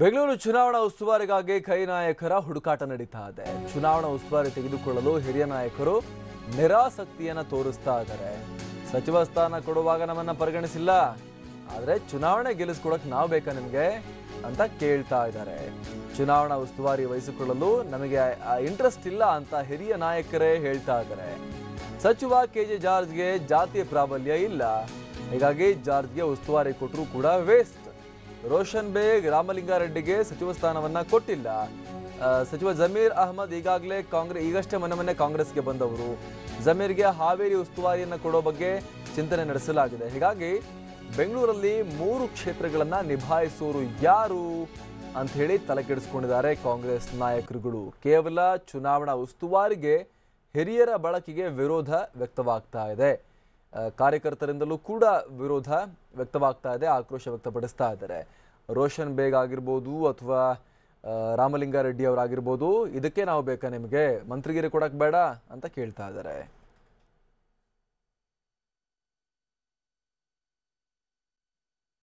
ಬೆಂಗಳೂರು ಚುನಾವಣಾ ಉಸ್ತುವಾರಿಗಾಗಿ ಕೈ ನಾಯಕರ ಹುಡುಕಾಟ ನಡೀತಾ ಇದೆ. ಚುನಾವಣಾ ಉಸ್ತುವಾರಿ ತೆಗೆದುಕೊಳ್ಳಲು ಹಿರಿಯ ನಾಯಕರು ನಿರಾಸಕ್ತಿಯನ್ನು ತೋರಿಸ್ತಾ ಇದ್ದಾರೆ. ಸಚಿವ ಸ್ಥಾನ ಕೊಡುವಾಗ ನಮ್ಮನ್ನ ಪರಿಗಣಿಸಿಲ್ಲ. ಆದ್ರೆ ಚುನಾವಣೆ ಗೆಲ್ಲಿಸ್ಕೊಡಕ್ ನಾವು ಬೇಕಾ ನಿಮ್ಗೆ ಅಂತ ಕೇಳ್ತಾ ಇದ್ದಾರೆ. ಚುನಾವಣಾ ಉಸ್ತುವಾರಿ ವಹಿಸಿಕೊಳ್ಳಲು ನಮಗೆ ಇಂಟ್ರೆಸ್ಟ್ ಇಲ್ಲ ಅಂತ ಹಿರಿಯ ನಾಯಕರೇ ಹೇಳ್ತಾ ಇದ್ದಾರೆ. ಸಚಿವ ಕೆ ಜೆ ಜಾರ್ಜ್ಗೆ ಜಾತಿಯ ಪ್ರಾಬಲ್ಯ ಇಲ್ಲ. ಹೀಗಾಗಿ ಜಾರ್ಜ್ಗೆ ಉಸ್ತುವಾರಿ ಕೊಟ್ಟರು ಕೂಡ ವೇಸ್ಟ್ ರೋಷನ್ ಬೇಗ್ ರಾಮಲಿಂಗಾರೆಡ್ಡಿಗೆ ಸಚಿವ ಸ್ಥಾನವನ್ನ ಕೊಟ್ಟಿಲ್ಲ. ಸಚಿವ ಜಮೀರ್ ಅಹಮದ್ ಈಗಾಗಲೇ ಕಾಂಗ್ರೆಸ್ ಈಗಷ್ಟೇ ಮೊನ್ನೆ ಮೊನ್ನೆ ಕಾಂಗ್ರೆಸ್ಗೆ ಬಂದವರು. ಜಮೀರ್ಗೆ ಹಾವೇರಿ ಉಸ್ತುವಾರಿಯನ್ನು ಕೊಡೋ ಬಗ್ಗೆ ಚಿಂತನೆ ನಡೆಸಲಾಗಿದೆ. ಹೀಗಾಗಿ ಬೆಂಗಳೂರಲ್ಲಿ ಮೂರು ಕ್ಷೇತ್ರಗಳನ್ನ ನಿಭಾಯಿಸೋರು ಯಾರು ಅಂತ ಹೇಳಿ ತಲೆಕೆಡಿಸಿಕೊಂಡಿದ್ದಾರೆ ಕಾಂಗ್ರೆಸ್ ನಾಯಕರುಗಳು. ಕೇವಲ ಚುನಾವಣಾ ಉಸ್ತುವಾರಿಗೆ ಹಿರಿಯರ ಬಳಕೆಗೆ ವಿರೋಧ ವ್ಯಕ್ತವಾಗ್ತಾ ಇದೆ. ಕಾರ್ಯಕರ್ತರಿಂದಲೂ ಕೂಡ ವಿರೋಧ ವ್ಯಕ್ತವಾಗ್ತಾ ಇದೆ, ಆಕ್ರೋಶ ವ್ಯಕ್ತಪಡಿಸ್ತಾ ಇದ್ದಾರೆ. ರೋಷನ್ ಬೇಗ್ ಆಗಿರ್ಬೋದು ಅಥವಾ ರಾಮಲಿಂಗಾರೆಡ್ಡಿ ಅವರಾಗಿರ್ಬೋದು, ಇದಕ್ಕೆ ನಾವು ಬೇಕಾ ನಿಮಗೆ? ಮಂತ್ರಿಗಿರಿ ಕೊಡಕ್ಕೆ ಬೇಡ ಅಂತ ಕೇಳ್ತಾ ಇದ್ದಾರೆ.